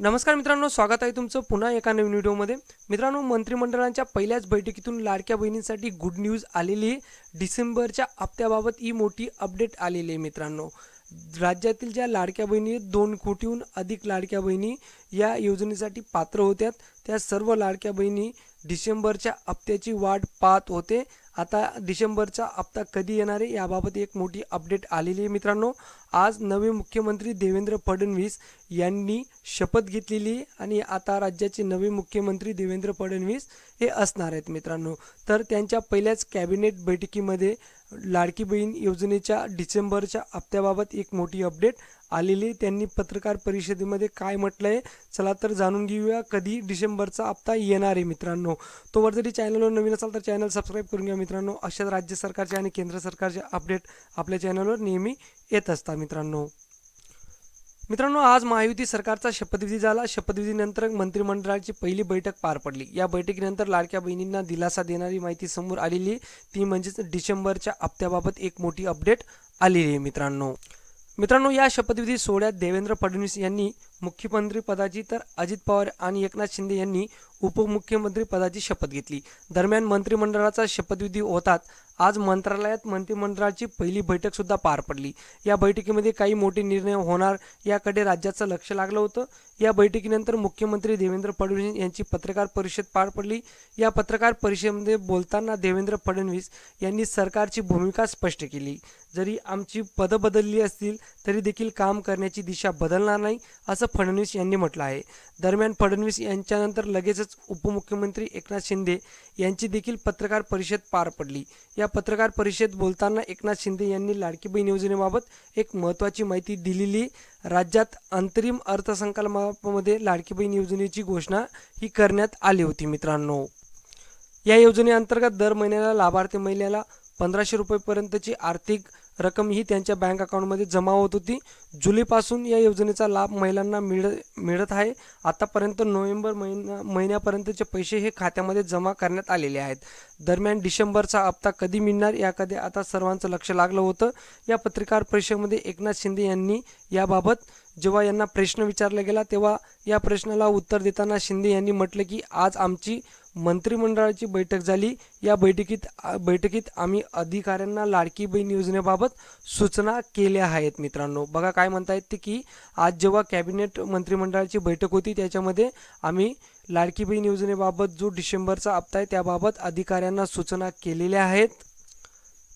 नमस्कार मित्रांनो स्वागत आहे तुमचं पुन्हा एका नवीन व्हिडिओमध्ये. मित्रांनो मंत्रिमंडळाच्या पहिल्याच बैठकीतून लाडक्या बहिणींसाठी गुड न्यूज आलेली आहे. डिसेंबरच्या हप्त्याबाबत ही मोठी अपडेट आलेली आहे मित्रांनो. राज्यातील ज्या लाडक्या बहिणी आहेत, दोन कोटीहून अधिक लाडक्या बहिणी या योजनेसाठी पात्र होत्या त्या सर्व लाडक्या बहिणी डिसेंबरच्या हप्त्याची वाट पाहत होते. आता डिसेंबरचा हप्ता कधी येणार आहे याबाबत एक मोठी अपडेट आलेली आहे मित्रांनो. आज नवे मुख्यमंत्री देवेंद्र फडणवीस यांनी शपथ घेतलेली आहे आणि आता राज्याचे नवे मुख्यमंत्री देवेंद्र फडणवीस हे असणार आहेत मित्रांनो. तर त्यांच्या पहिल्याच कॅबिनेट बैठकीमध्ये लाडकी बहीण योजनेच्या डिसेंबरच्या हप्त्याबाबत एक मोठी अपडेट आलेली त्यांनी पत्रकार परिषदेमध्ये काय म्हटलं आहे चला तर जाणून घेऊया. कधी डिसेंबरचा हप्ता येणार आहे मित्रांनो? तोवर जरी चॅनलवर नवीन असाल तर चॅनल सबस्क्राईब करून घ्या मित्रांनो. अशाच राज्य सरकारचे आणि केंद्र सरकारचे अपडेट आपल्या चॅनलवर नेहमी येत असतात मित्रांनो. मित्रांनो आज महायुती सरकारचा शपथविधी झाला. शपथविधीनंतर मंत्रिमंडळाची पहिली बैठक पार पडली. या बैठकीनंतर लाडक्या बहिणींना दिलासा देणारी माहिती समोर आलेली ती म्हणजेच डिसेंबरच्या हप्त्याबाबत एक मोठी अपडेट आलेली आहे मित्रांनो. मित्रांनो या शपथविधी सोहळ्यात देवेंद्र फडणवीस यांनी मुख्यमंत्री पदाची तर अजित पवार आणि एकनाथ शिंदे यांनी उपमुख्यमंत्री पदाची शपथ घेतली. दरम्यान मंत्रिमंडळाचा शपथविधी होतात आज मंत्रालयात मंत्रिमंडळाची पहिली बैठकसुद्धा पार पडली. या बैठकीमध्ये काही मोठे निर्णय होणार याकडे राज्याचं लक्ष लागलं होतं. या बैठकीनंतर मुख्यमंत्री देवेंद्र फडणवीस यांची पत्रकार परिषद पार पडली. या पत्रकार परिषदेमध्ये बोलताना देवेंद्र फडणवीस यांनी सरकारची भूमिका स्पष्ट केली. जरी आमची पदं बदलली असतील तरी देखील काम करण्याची दिशा बदलणार नाही असं फडणवीस यांनी म्हटलं आहे. दरम्यान फडणवीस यांच्यानंतर लगेचच उपमुख्यमंत्री एकनाथ शिंदे यांची देखील पत्रकार परिषद पार पडली. या पत्रकार परिषद बोलताना एकनाथ शिंदे यांनी लाडकी बहीण योजनेबाबत एक महत्त्वाची माहिती दिलेली. राज्यात अंतरिम अर्थसंकल्पामध्ये लाडकी बहीण योजनेची घोषणा ही करण्यात आली होती मित्रांनो. या योजनेअंतर्गत दर महिन्याला लाभार्थी महिलेला पंधराशे रुपयेपर्यंतची आर्थिक रक्कम ही त्यांच्या बँक अकाउंटमध्ये जमा होत होती. जुलैपासून या योजनेचा लाभ महिलांना मिळ मिळत आहे. आतापर्यंत नोव्हेंबर महिना महिन्यापर्यंतचे पैसे हे खात्यामध्ये जमा करण्यात आलेले आहेत. दरम्यान डिसेंबरचा हप्ता कधी मिळणार याकडे आता सर्वांचं लक्ष लागलं होतं. या पत्रकार परिषदेमध्ये एकनाथ शिंदे यांनी याबाबत जेव्हा यांना प्रश्न विचारला गेला तेव्हा या प्रश्नाला उत्तर देताना शिंदे यांनी म्हटलं की आज आमची मंत्रिमंडळाची बैठक झाली. या बैठकीत बैठकीत आम्ही अधिकाऱ्यांना लाडकी बहीण योजनेबाबत सूचना केल्या आहेत मित्रांनो. बघा काय म्हणतायत ते की आज जेव्हा कॅबिनेट मंत्रिमंडळाची बैठक होती त्याच्यामध्ये आम्ही लाडकी बहीण योजनेबाबत जो डिसेंबरचा हप्ता आहे त्याबाबत अधिकाऱ्यांना सूचना केलेल्या आहेत.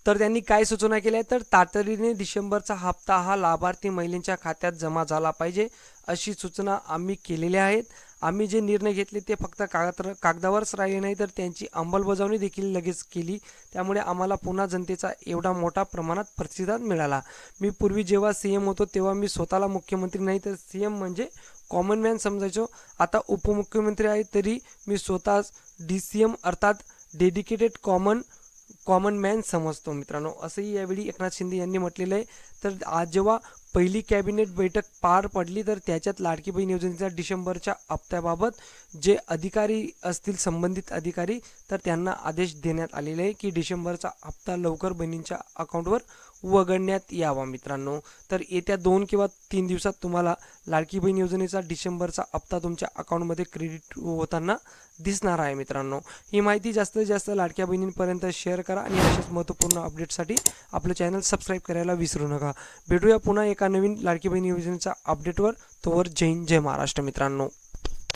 तर त्यांनी काय सूचना केल्या तर तातडीने डिसेंबरचा हप्ता हा लाभार्थी महिलेच्या खात्यात जमा झाला पाहिजे अशी सूचना आम्ही केलेल्या आहेत. आम्ही जे निर्णय घेतले ते फक्त कागद कागदावरच राहिले नाही तर त्यांची अंमलबजावणी देखील लगेच केली. त्यामुळे आम्हाला पुन्हा जनतेचा एवढा मोठा प्रमाणात प्रतिसाद मिळाला. मी पूर्वी जेव्हा सी एम होतो तेव्हा मी स्वतःला मुख्यमंत्री नाही तर सी एम म्हणजे कॉमन मॅन समजायचो. आता उपमुख्यमंत्री आहे तरी मी स्वतःच डी सी एम अर्थात डेडिकेटेड कॉमन कॉमन मॅन समजतो मित्रांनो. असंही यावेळी एकनाथ शिंदे यांनी म्हटलेलं आहे. तर आज जेव्हा पहिली कॅबिनेट बैठक पार पडली तर त्याच्यात लाडकी बहीण योजनेच्या डिसेंबरच्या हप्त्याबाबत जे अधिकारी असतील संबंधित अधिकारी तर त्यांना आदेश देण्यात आलेले आहे की डिसेंबरचा हप्ता लवकर बहिणींच्या अकाउंटवर वगळण्यात यावा मित्रांनो. तर येत्या दोन किंवा तीन दिवसात तुम्हाला लाडकी बहीण योजनेचा डिसेंबरचा हप्ता तुमच्या अकाउंटमध्ये क्रेडिट होताना दिसणार आहे मित्रांनो. ही माहिती जास्तीत जास्त लाडक्या बहिणींपर्यंत शेअर करा आणि अशाच महत्त्वपूर्ण अपडेटसाठी आपलं चॅनल सबस्क्राईब करायला विसरू नका. भेटूया पुन्हा एका नवीन लाडकी बहीण योजनेच्या अपडेटवर तोवर जय हिंद जय महाराष्ट्र मित्रांनो.